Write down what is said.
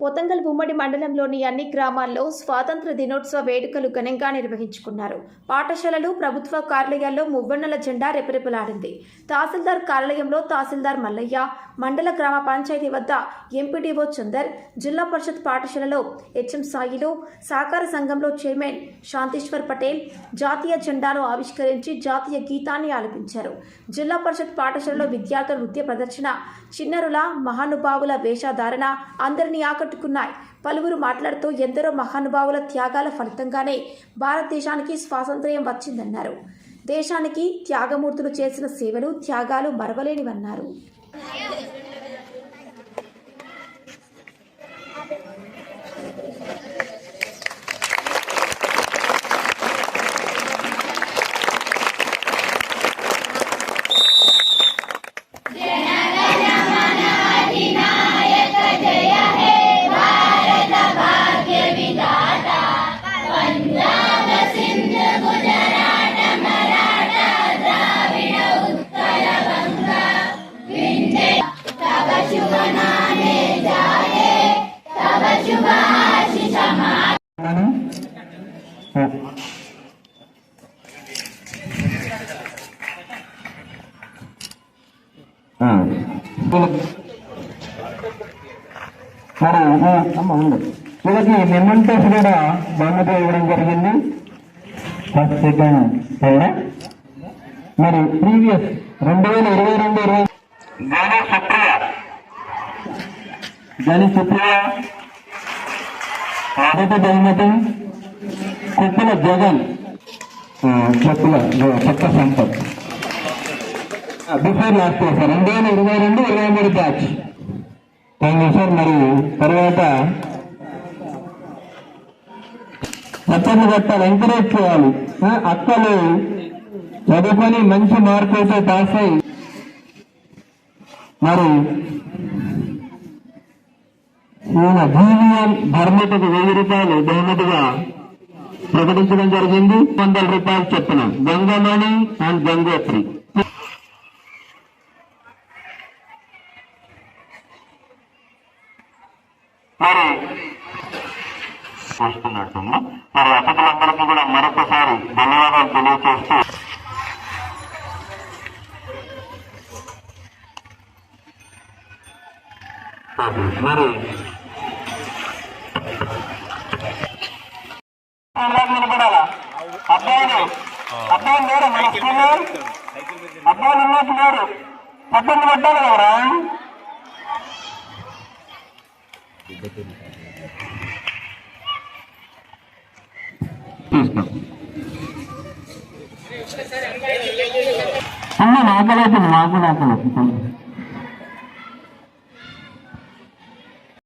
పొతంగల్ ఉమ్మడి మండలంలోని అన్ని గ్రామాల్లో స్వాతంత్ర దినోత్సవ వేడుకలు ఘనంగా నిర్వహించుకున్నారు. పాఠశాలలు ప్రభుత్వ కార్యాలయాల్లో మువ్వన్నెల జెండా రెపరెపలాడింది. తహసీల్దార్ కార్యాలయంలో తహసీల్దార్ మల్లయ్య మండల గ్రామ పంచాయతీ వద్ద ఎంపీడీఓ చందర్ జిల్లా పరిషత్ పాఠశాలలో హెచ్ఎం సాయిలు సహకార సంఘంలో చైర్మన్ శాంతేశ్వర్ పటేల్ జాతీయ జెండాను ఆవిష్కరించి జాతీయ గీతాన్ని ఆలపించారు. జిల్లా పరిషత్ పాఠశాలలో విద్యార్థుల నృత్య ప్రదర్శన చిన్నరుల మహానుభావుల వేషధారణ అందరినీ ఆకట్టుకున్నాయి పలువురు మాట్లాడుతూ ఎందరో మహానుభావుల త్యాగాల ఫలితంగానే భారతదేశానికి స్వాతంత్ర్యం వచ్చిందన్నారు. దేశానికి త్యాగమూర్తులు చేసిన సేవలు త్యాగాలు మరవలేనివన్నారు. వీళ్ళకి మెమెంటోస్ కూడా బహుమతి ఇవ్వడం జరిగింది ఫస్ట్ సెకండ్ థర్డ్ మరి ప్రీవియస్ రెండు వేల ఇరవై రెండు ఇరవై గణి సుప్రియ గణి సుప్రియ మొదటి బహుమతి కుప్పల జగన్ చెప్పుల చెక్క Sampath. Before last year sir రెండు వేల ఇరవై రెండు ఇరవై మూడు బ్యాచ్ థ్యాంక్ యూ సార్ మరి తర్వాత చప్పట్లు కట్టాలి ఎంకరేజ్ చేయాలి. అక్కలు చదువుకొని మంచి మార్కులతో పాస్ అయి మరి ఈయన జీవీఎల్ ధర్మతకు వెయ్యి రూపాయలు బహుమతిగా ప్రకటించడం జరిగింది. వందల రూపాయలు చెప్పిన. గంగమణి అండ్ గంగోత్రి. మరి చూస్తున్నట్టున్నా మరి అతిథులందరికీ కూడా మరొకసారి ధన్యవాదాలు తెలియజేస్తూ మరి అబ్బాయిలు లేరు మన స్కూల్లో అబ్బాయిలు ఉన్నట్టు లేరు. పద్దెనిమిది పడ్డారు కదరా? అమ్మ నాకలేదు నాకు నాకలేదు